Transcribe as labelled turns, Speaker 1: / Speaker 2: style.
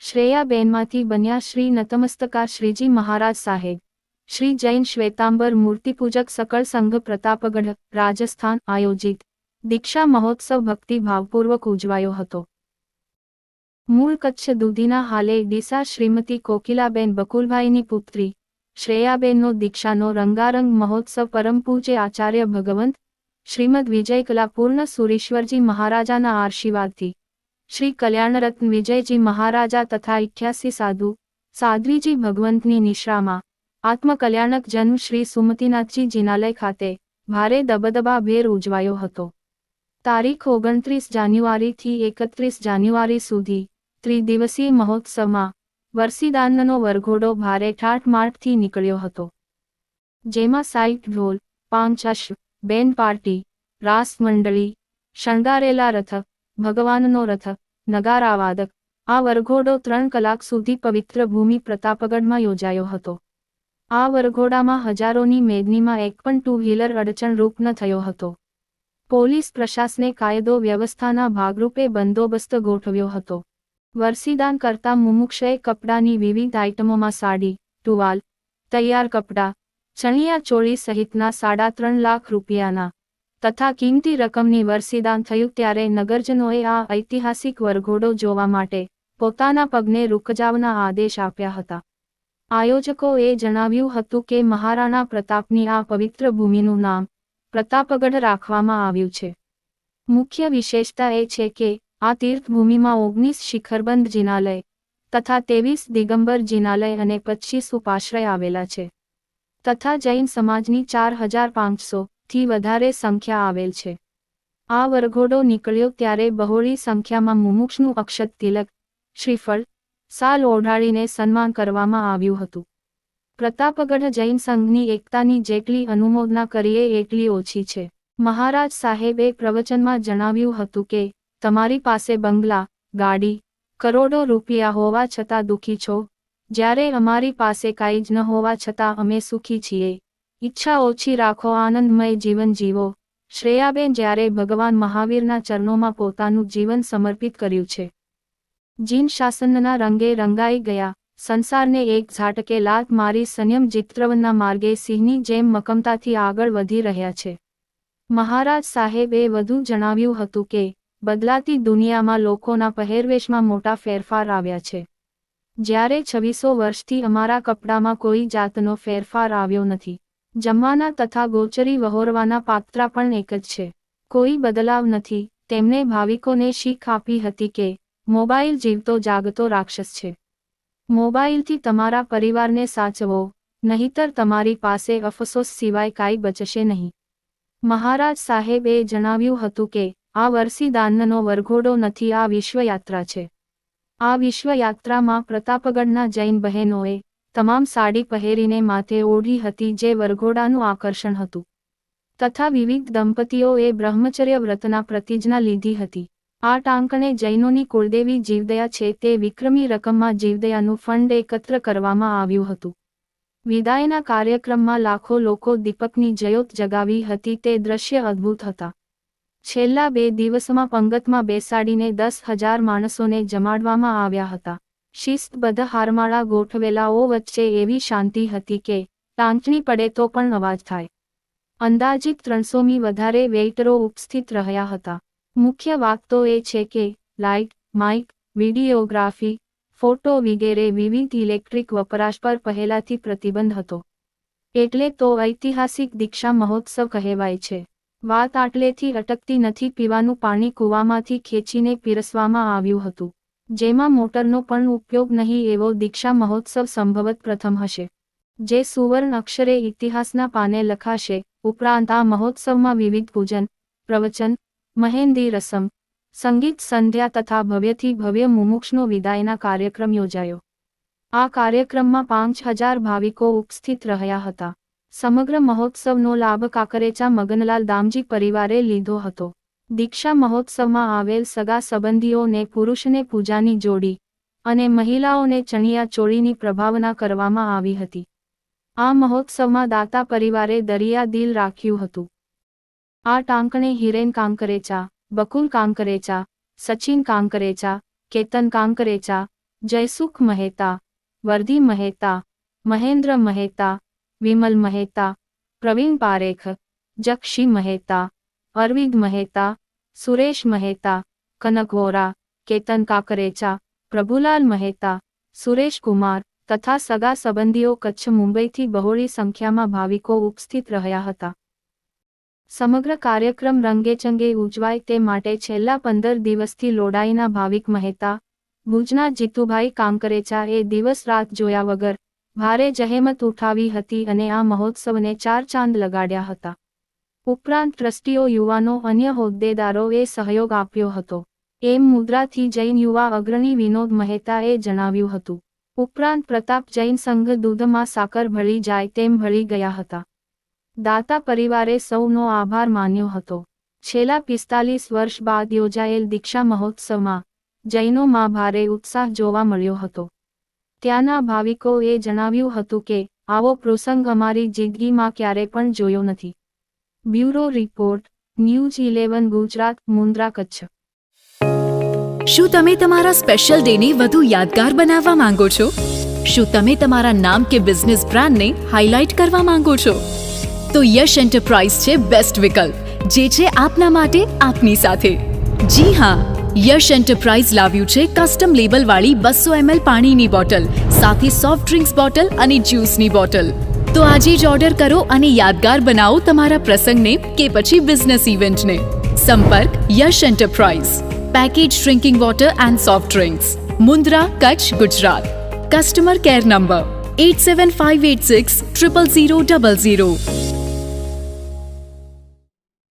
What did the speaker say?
Speaker 1: શ્રેયાબેનમાંથી બન્યા શ્રી નતમસ્તકા શ્રીજી મહારાજ સાહેબ. શ્રી જૈન શ્વેતાંબર મૂર્તિપૂજક સકળ સંઘ પ્રતાપગઢ, રાજસ્થાન આયોજિત. દીક્ષા મહોત્સવ ભક્તિ ભાવપૂર્વક ઉજવાયો હતો. મૂળ કચ્છ દુધીના હાલે ડીસા શ્રીમતી કોકિલાબેન બકુલભાઈની પુત્રી શ્રેયાબેનનો દીક્ષાનો રંગારંગ મહોત્સવ પરમ પૂજ્ય આચાર્ય ભગવંત શ્રીમદ વિજયકલા પૂર્ણ સુરેશ્વરજી મહારાજાના આશીર્વાદથી. શ્રી કલ્યાણરત્ન વિજયજી મહારાજા તથા ઇઠ્યાસી સાધુ સાધ્વીજી ભગવંતની નિશ્રામાં આત્મકલ્યાણક જન્મ શ્રી સુમતીનાથજી જિનાલય ખાતે ભારે દબદબા ભેર ઉજવાયો હતો. તારીખ ઓગણત્રીસ જાન્યુઆરીથી એકત્રીસ જાન્યુઆરી સુધી ત્રિદિવસીય મહોત્સવમાં વરસીદાનનો વરઘોડો ભારે ઠાઠમાઠથી નીકળ્યો હતો. જેમાં સાઈટ ઢોલ, પાંચશ, બેન પાર્ટી, રાસ મંડળી, શણગારેલા રથ, ભગવાનનો રથ, નગારાવાદક, આ વરઘોડો ત્રણ કલાક સુધી પવિત્ર ભૂમિ પ્રતાપગઢમાં યોજાયો હતો. આ વરઘોડામાં હજારોની મેદનીમાં એક પણ ટુ વ્હીલર અડચણરૂપ ન થયો હતો. પોલીસ પ્રશાસને કાયદો વ્યવસ્થાના ભાગરૂપે બંદોબસ્ત ગોઠવ્યો હતો. વરસીદાન કરતા મુમુક્ષએ કપડાની વિવિધ આઇટમોમાં સાડી, ટુવાલ, તૈયાર કપડાં, ચણિયા ચોળી સહિતના સાડા ત્રણ લાખ રૂપિયાના તથા કિંમતી રકમની વરસીદાન થયું ત્યારે નગરજનોએ આ ઐતિહાસિક વરઘોડો જોવા માટે પોતાના પગને રૂકજાવના આદેશ આપ્યા હતા. આયોજકોએ જણાવ્યું હતું કે મહારાણા પ્રતાપની આ પવિત્ર ભૂમિનું નામ પ્રતાપગઢ રાખવામાં આવ્યું છે. મુખ્ય વિશેષતા એ છે કે આ તીર્થભૂમિમાં ઓગણીસ શિખરબંધ જિનાલય તથા તેવીસ દિગંબર જિનાલય અને પચીસ ઉપાશ્રય આવેલા છે. તથા જૈન સમાજની ચાર હજાર પાંચસો થી વધારે સંખ્યા આવેલ છે. આ વરઘોડો નીકળ્યો ત્યારે બહોળી સંખ્યામાં મુમુક્ષનું અક્ષત તિલક, શ્રીફળ, સાલ ઓઢાડીને સન્માન કરવામાં આવ્યું હતું. પ્રતાપગઢ જૈન સંઘની એકતાની જેટલી અનુમોદના કરીએ એટલી ઓછી છે. મહારાજ સાહેબે પ્રવચનમાં જણાવ્યું હતું કે તમારી પાસે બંગલા, ગાડી, કરોડો રૂપિયા હોવા છતાં દુઃખી છો? જ્યારે અમારી પાસે કાંઈ જ ન હોવા છતાં અમે સુખી છીએ. ઈચ્છા ઓછી રાખો, આનંદમય જીવન જીવો. શ્રેયાબેન જ્યારે ભગવાન મહાવીરના ચરણોમાં પોતાનું જીવન સમર્પિત કર્યું છે. જીન શાસનના રંગે રંગાઈ ગયા. સંસારને એક ઝાટકે લાત મારી સંયમ ચિત્રવનના માર્ગે સિંહની જેમ મકમતાથી આગળ વધી રહ્યા છે. મહારાજ સાહેબે વધુ જણાવ્યું હતું કે બદલાતી દુનિયામાં લોકોના પહેરવેશમાં મોટા ફેરફાર આવ્યા છે. જ્યારે છવ્વીસો વર્ષથી અમારા કપડામાં કોઈ જાતનો ફેરફાર આવ્યો નથી. જમવાના તથા ગોચરી વહોરવાના પાત્રા પણ એક જ છે. કોઈ બદલાવ નથી. તેમણે ભાવિકોને શીખ આપી હતી કે, મોબાઈલ જીવતો જાગતો રાક્ષસ છે. મોબાઈલથી તમારા પરિવારને સાચવો, નહીતર તમારી પાસે અફસોસ સિવાય કાંઈ બચશે નહીં. મહારાજ સાહેબે જણાવ્યું હતું કે આ વરસીદાનનો વરઘોડો નથી, આ વિશ્વયાત્રા છે. આ વિશ્વયાત્રામાં પ્રતાપગઢના જૈન બહેનોએ તમામ સાડી પહેરીને માથે ઓઢી હતી જે વરઘોડાનું આકર્ષણ હતું. તથા વિવિધ દંપતીઓએ બ્રહ્મચર્ય વ્રતના પ્રતિજ્ઞા લીધી હતી. આ ટાંકણે જૈનોની કુળદેવી જીવદયા છે તે વિક્રમી રકમમાં જીવદયાનું ફંડ એકત્ર કરવામાં આવ્યું હતું. વિદાયના કાર્યક્રમમાં લાખો લોકો દીપકની જયોત જગાવી હતી, તે દ્રશ્ય અદ્ભુત હતા. છેલ્લા બે દિવસમાં પંગતમાં બેસાડીને દસ હજાર માણસોને જમાડવામાં આવ્યા હતા. શિસ્તબદ્ધ હારમાળા ગોઠવેલાઓ વચ્ચે એવી શાંતિ હતી કે ટાંચણી પડે તો પણ અવાજ થાય. અંદાજિત ત્રણસોમી વધારે વેઇટરો ઉપસ્થિત રહ્યા હતા. મુખ્ય વાત તો એ છે કે, લાઇટ, માઇક, વિડિયોગ્રાફી, ફોટો વગેરે વિવિધ ઇલેક્ટ્રિક વપરાશ પર પહેલાથી પ્રતિબંધ હતો. એટલે તો ઐતિહાસિક દીક્ષા મહોત્સવ કહેવાય છે. વાત આટલેથી અટકતી નથી પીવાનું પાણી કૂવામાંથી ખેંચીને પીરસવામાં આવ્યું હતું. જેમાં મોટરનો પણ ઉપયોગ નહીં એવો દીક્ષા મહોત્સવ સંભવત પ્રથમ હશે. જે સુવર્ણ અક્ષરે ઇતિહાસના પાને લખાશે, ઉપરાંત આ મહોત્સવમાં વિવિધ પૂજન, પ્રવચન, મહેંદી રસમ, સંગીત સંધ્યા તથા ભવ્યથી ભવ્ય મુમુક્ષનો વિદાયના કાર્યક્રમ યોજાયો. આ કાર્યક્રમમાં પાંચ હજાર ભાવિકો ઉપસ્થિત રહ્યા હતા. સમગ્ર મહોત્સવનો લાભ કાકરેચા મગનલાલ દામજી પરિવારે લીધો હતો. દીક્ષા મહોત્સવમાં આવેલ સગા સંબંધીઓને પુરુષને પૂજાની જોડી અને મહિલાઓને ચણિયા ચોળીની પ્રભાવના કરવામાં આવી હતી. આ મહોત્સવમાં દાતા પરિવારે દરિયા દિલ રાખ્યું હતું. આ ટાંકણે હિરેન કાંકરેચા, બકુલ કાંકરેચા, સચિન કાંકરેચા, કેતન કાંકરેચા, જયસુખ મહેતા વર્ધી મહેતા, મહેન્દ્ર મહેતા વિમલ મહેતા, પ્રવીણ પારેખ, જક્ષી મહેતા, અરવિંદ મહેતા, સુરેશ મહેતા, કનક વોરા, કેતન કાકરેચા, પ્રભુલાલ મહેતા, સુરેશ કુમાર તથા સગા સંબંધીઓ કચ્છ મુંબઈથી બહોળી સંખ્યામાં ભાવિકો ઉપસ્થિત રહ્યા હતા. સમગ્ર કાર્યક્રમ રંગેચંગે ઉજવાય તે માટે છેલ્લા પંદર દિવસથી લોડાઈના ભાવિક મહેતા, ભુજના જીતુભાઈ કાંકરેચા એ દિવસ રાત જોયા વગર ભારે જહેમત ઉઠાવી હતી અને આ મહોત્સવને ચાર ચાંદ લગાડ્યા હતા. ઉપરાંત ટ્રસ્ટીઓ યુવાનો અન્ય હોદ્દેદારોએ સહયોગ આપ્યો હતો. એમ મુદ્રાથી જૈન યુવા અગ્રણી વિનોદ મહેતાએ જણાવ્યું હતું. ઉપરાંત પ્રતાપ જૈન સંઘ દૂધમાં સાકર ભળી જાય તેમ ભળી ગયા હતા. દાતા પરિવારે સૌનો આભાર માન્યો હતો. છેલ્લા પિસ્તાલીસ વર્ષ બાદ યોજાયેલ દીક્ષા મહોત્સવમાં જૈનોમાં ભારે ઉત્સાહ જોવા મળ્યો હતો. ત્યાંના ભાવિકોએ જણાવ્યું હતું કે, આવો પ્રસંગ અમારી જિંદગીમાં ક્યારે પણ જોયો નથી. Bureau report, news eleven, Gujarat, Mundra, Kutch.
Speaker 2: શું તમે તમારા સ્પેશિયલ ડેને વધુ યાદગાર બનાવવા માંગો છો? શું તમે તમારા નામ કે બિઝનેસ બ્રાન્ડને હાઇલાઇટ કરવા માંગો છો? તો યશ એન્ટરપ્રાઇઝ છે બેસ્ટ વિકલ્પ, જે છે આપના માટે આપની સાથે. જી હા યશ એન્ટરપ્રાઇઝ લાવ્યું છે કસ્ટમ લેબલ વાળી બસો એમએલ પાણીની બોટલ સાથે સોફ્ટ ડ્રિંક્સ બોટલ અને જ્યુસની બોટલ તો આજે જ ઓર્ડર કરો અને યાદગાર બનાવો તમારા પ્રસંગને કે પછી બિઝનેસ ઇવેન્ટને સંપર્ક Yash enterprise package drinking water and soft drinks Mundra Kutch Gujarat customer care number eight seven five eight six triple zero double zero